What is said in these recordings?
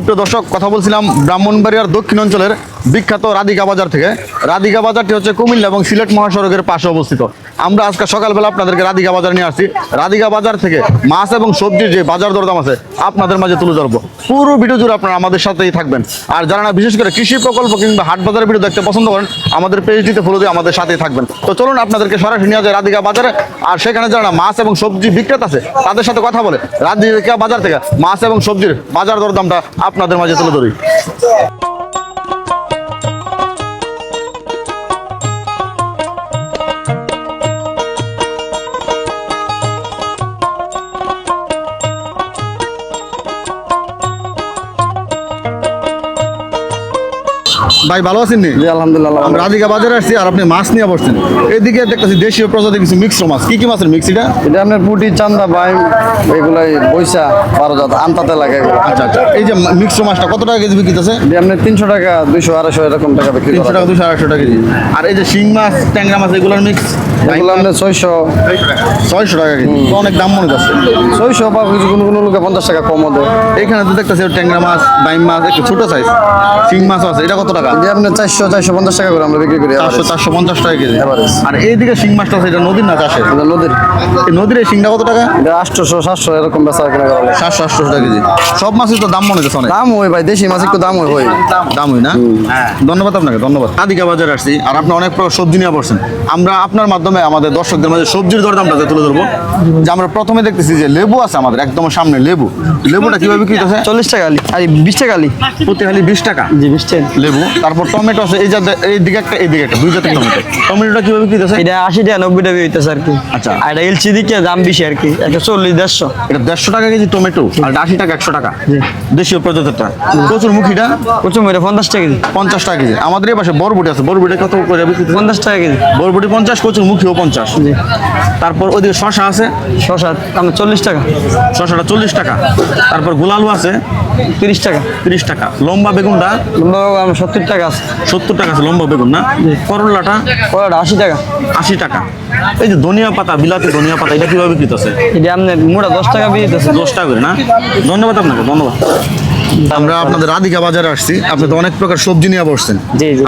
সুপ্রিয় দর্শক কথা বলছিলাম ব্রাহ্মণবাড়িয়ার দক্ষিণ অঞ্চলের বিখ্যাত রাধিকা বাজার থেকে। রাধিকা বাজারটি হচ্ছে কুমিল্লা এবং সিলেট মহাসড়কের পাশে অবস্থিত। আমরা আজকে সকালবেলা আপনাদেরকে রাধিকা বাজার নিয়ে আসছি। রাধিকা বাজার থেকে মাছ এবং সবজির যে বাজার দরদাম আছে, আপনাদের মাঝে তুলে ধরবো। পুরো ভিডিও জুড়ে আপনারা আমাদের সাথেই থাকবেন। আর যারা না বিশেষ করে কৃষি প্রকল্প কিংবা হাট বাজারের ভিডিও দেখতে পছন্দ করেন, আমাদের পেজটিতে ফলো দিয়ে আমাদের সাথেই থাকবেন। তো চলুন আপনাদেরকে সরাসরি নিয়ে যায় রাধিকা বাজারে। আর সেখানে যারা মাছ এবং সবজি বিক্রেতা আছে, তাদের সাথে কথা বলে রাধিকা বাজার থেকে মাছ এবং সবজির বাজার দরদামটা আপনাদের মাঝে তুলে ধরি। ভাই ভালো আছেন নি? আলহামদুলিল্লাহ আমরা রাধিকা বাজারে আসছি আর আপনি মাছ নিয়ে বসছেন। এদিকে দেখতেছি দেশীয় প্রজাতির কিছু মিক্সড মাছ। কি কি মাছের মিক্স এটা? এটা আপনার পুটি চান্দা বাইম এগুলাই বৈশা বারো জাত আনতাতে লাগে আচ্ছা আচ্ছা। এই যে মিক্সড মাছটা কত টাকা কেজি বিক্রিতেছে এটা আপনি তিনশো টাকা দুইশো আড়াইশো এরকম টাকা বিক্রি তিনশো টাকা দুশো আড়াইশো টাকা কেজি। আর এই যে শিং মাছ ট্যাংরা মাছ এগুলোর মিক্স এগুলো আপনার ছয়শো। ছয়শো টাকা। কেজি। অনেক দাম মনে যাচ্ছে ছয়শো বা কিছু কোনো কোনো লোকে পঞ্চাশ টাকা কম দেয়। এখানে তো দেখতেছি ট্যাংরা মাছ বাইম মাছ একটু ছোট সাইজ শিং মাছও আছে। এটা কত টাকা? এটা আপনার চারশো চারশো পঞ্চাশ টাকা করে আমরা বিক্রি করি চারশো চারশো পঞ্চাশ টাকা কেজি। আর এইদিকে শিং মাছটা আছে এটা নদীর না চাষের? এটা নদীর। এই নদীর এই শিংটা কত টাকা? এটা আটশোশো সাতশো এরকম বেচা কেনা করা সাতশো আটশো টাকা কেজি। সব মাছের তো দাম মনে হচ্ছে অনেক। দাম হয় ভাই দেশি মাছ একটু দাম হয় হয় দাম হয় না? ধন্যবাদ আপনাকে ধন্যবাদ। আদিকা বাজারে আসছি আর আপনি অনেক প্রকার সবজি নিয়ে পড়ছেন আমরা আপনার মাধ্যমে আমাদের দর্শকদের মাঝে সবজির দরদামটা তুলে ধরবো যে আমরা প্রথমে দেখতেছি যে লেবু আছে আমাদের একদম সামনে লেবু। লেবুটা কীভাবে বিক্রি হচ্ছে চল্লিশ টাকা আলি আর বিশ টাকা আলি। প্রতি হালি বিশ টাকা? জি বিশ টাকা। লেবু। তারপর টমেটো আছে এই যে এই দিকে একটা এই দিকে একটা দুই জাতের টমেটো টমেটোটা কীভাবে বিক্রি হচ্ছে এটা আশি টাকা নব্বই টাকা হইতেছে আর কি। আচ্ছা। আর এটা এলসি দিকে দাম বেশি আর কি একটা চল্লিশ দেড়শো। এটা দেড়শো টাকা কেজি টমেটো আর আশি টাকা একশো টাকা। দেশীয় প্রজাতিটা। প্রচুর মুখিটা? প্রচুর মেরে পঞ্চাশ টাকা কেজি। পঞ্চাশ টাকা কেজি। আমাদের এই পাশে বরবটি আছে বরবটি কত করে বিক্রি? পঞ্চাশ টাকা কেজি। বরবটি পঞ্চাশ কচুর মুখিও পঞ্চাশ। জি। তারপর ওইদিকে শশা আছে? শশা আমার চল্লিশ টাকা। শশাটা চল্লিশ টাকা। তারপর গোলালু আছে? তিরিশ টাকা। তিরিশ টাকা। লম্বা বেগুনটা? লম্বা সত্তর টাকা আছে। সত্তর টাকা আছে লম্বা বেগুন না? করলাটা? করলাটা আশি টাকা। আশি টাকা। এই যে ধনিয়া পাতা বিলাতি ধনিয়া পাতা এটা কীভাবে বিক্রিত আছে এটা আপনার মোটা দশ টাকা বিয়েতেছে দশ টাকা করে না? ধন্যবাদ আপনাকে ধন্যবাদ। আমরা আপনাদের রাধিকা বাজারে আসছি। আপনি তো অনেক প্রকার সবজি নিয়ে বসছেন।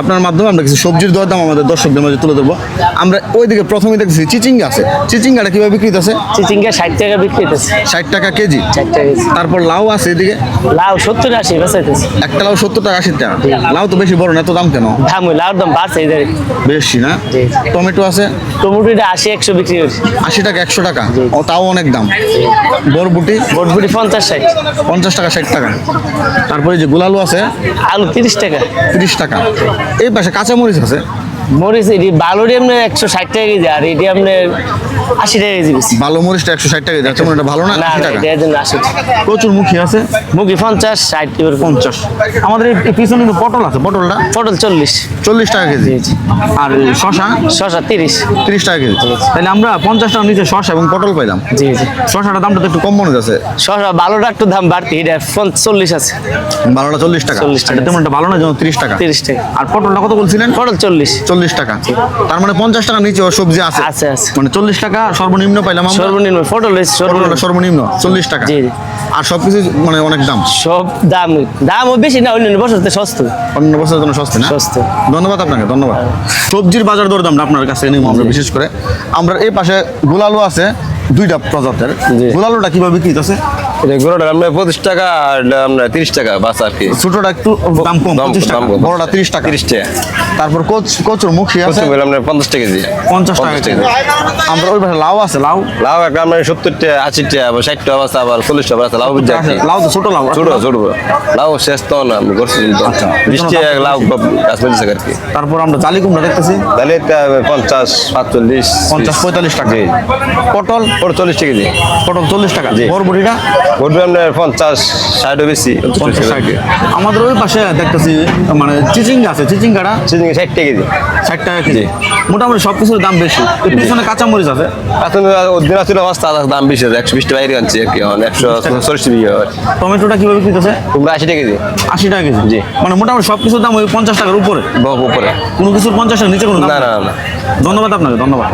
আপনার মাধ্যমে আমরা কিছু সবজির দরদাম আমাদের দর্শকদের মাঝে তুলে ধরবো। আমরা ওইদিকে প্রথমে দেখছি চিচিঙ্গা আছে। চিচিঙ্গাটা কীভাবে বিক্রি আছে? চিচিঙ্গা ষাট টাকা বিক্রি হইতেছে ষাট টাকা কেজি। তারপর লাউ আছে এদিকে। লাউ সত্তর আশি বেচাইতেছে। একটা লাউ সত্তর টাকা আশি টাকা। লাউ তো বেশি বড় না এত দাম কেন? দাম লাউর দাম বাড়ছে এদের বেশি না? টমেটো আছে? টমেটোটা আশি একশো বিক্রি করছে আশি টাকা একশো টাকা। ও তাও অনেক দাম। বরবুটি? বরবুটি পঞ্চাশ ষাট। পঞ্চাশ টাকা ষাট টাকা। তারপরে যে গোলালু আছে আলু তিরিশ টাকা। তিরিশ টাকা। এই পাশে কাঁচামরিচ আছে। মরিচ এটি বালুরি আপনার একশো ষাট টাকা কেজি আর এটি আপনার আশি টাকা কেজি বেশি। ভালো মরিচটা একশো ষাট টাকা যাচ্ছে এটা ভালো না? আশি টাকা? প্রচুর মুখী আছে? মুগি পঞ্চাশ ষাট এবার পঞ্চাশ। আমাদের পিছনে কিন্তু পটল আছে পটলটা? পটল চল্লিশ। চল্লিশ টাকা কেজি। আর শশা? শশা তিরিশ। তিরিশ টাকা কেজি। তাহলে আমরা পঞ্চাশ টাকা নিচে শশা এবং পটল পাইলাম। জি জি। শশাটার দামটা তো একটু কম মনে যাচ্ছে শশা বালুটা একটু দাম বাড়তি এটা চল্লিশ আছে। ভালোটা চল্লিশ টাকা। 40 টাকা। এটা তেমন ভালো না যেমন তিরিশ টাকা? তিরিশ টাকা। আর পটলটা কত বলছিলেন? পটল চল্লিশ। চল্লিশ টাকা। তার মানে পঞ্চাশ টাকা নিচে সবজি আছে। আছে, আছে। মানে চল্লিশ টাকা সর্বনিম্ন পাইলাম সর্বনিম্ন পটল সর্বনিম্ন। সর্বনিম্ন চল্লিশ টাকা। জি, আর সব কিছু মানে অনেক দাম? সব দাম দামও বেশি না অন্যান্য বছর সস্তা। অন্য বছরের জন্য সস্তা না? সস্তা। ধন্যবাদ আপনাকে ধন্যবাদ। সবজির বাজার দর দামটা আপনার কাছে নিব আমরা বিশেষ করে। আমরা এই পাশে গোলালো আছে দুইটা প্রজাতের। গোলালোটা কীভাবে বিক্রি আছে? গরুটা আমরা পঁচিশ টাকা আর আমরা তিরিশ টাকা বাস আর কি। ছোটটা একটু দাম কম পঁচিশ টাকা। বড়টা তিরিশ টাকা। তিরিশ টাকা। তারপর কোচ কোচুর মুখী আছে। আমরা পঞ্চাশ টাকা পঞ্চাশ টাকা কেজি। আমরা ওই পাশে লাউ আছে লাউ। লাউ একটা আমরা সত্তর টাকা আবার ষাট টাকা আছে আবার চল্লিশ টাকা আছে লাউ বুঝছে লাউ তো ছোট লাউ। ছোট ছোট। লাউ শেষ তো না আমি করছি আচ্ছা। লাউ গাছ আর কি। তারপর আমরা জালি কুমড়া দেখতেছি। পঞ্চাশ পাঁচচল্লিশ পঞ্চাশ পঁয়তাল্লিশ টাকা। পটল? ওটা চল্লিশ টাকা কেজি। পটল চল্লিশ টাকা। বরবটিটা? গরু আপনার পঞ্চাশ ষাটও বেশি। আমাদের ওই পাশে দেখতেছি মানে চিচিঙ্গা আছে চিচিঙ্গাটা? চিনি ষাট টাকা কেজি। ষাট টাকা কেজি। মোটামুটি সব কিছুর দাম বেশি। পিছনে কাঁচামরিচ আছে। এখন দিন আসলে অবস্থা দাম বেশি আছে একশো বিশ টাকা বাইরে আনছি আর কি একশো চল্লিশ টাকা টমেটোটা কীভাবে আছে তোমরা আশি টাকা কেজি। আশি টাকা কেজি? জি। মানে মোটামুটি সব কিছুর দাম ওই পঞ্চাশ টাকার উপরে? উপরে। কোনো কিছুর পঞ্চাশ টাকার নিচে কোনো না না না। ধন্যবাদ আপনাকে ধন্যবাদ।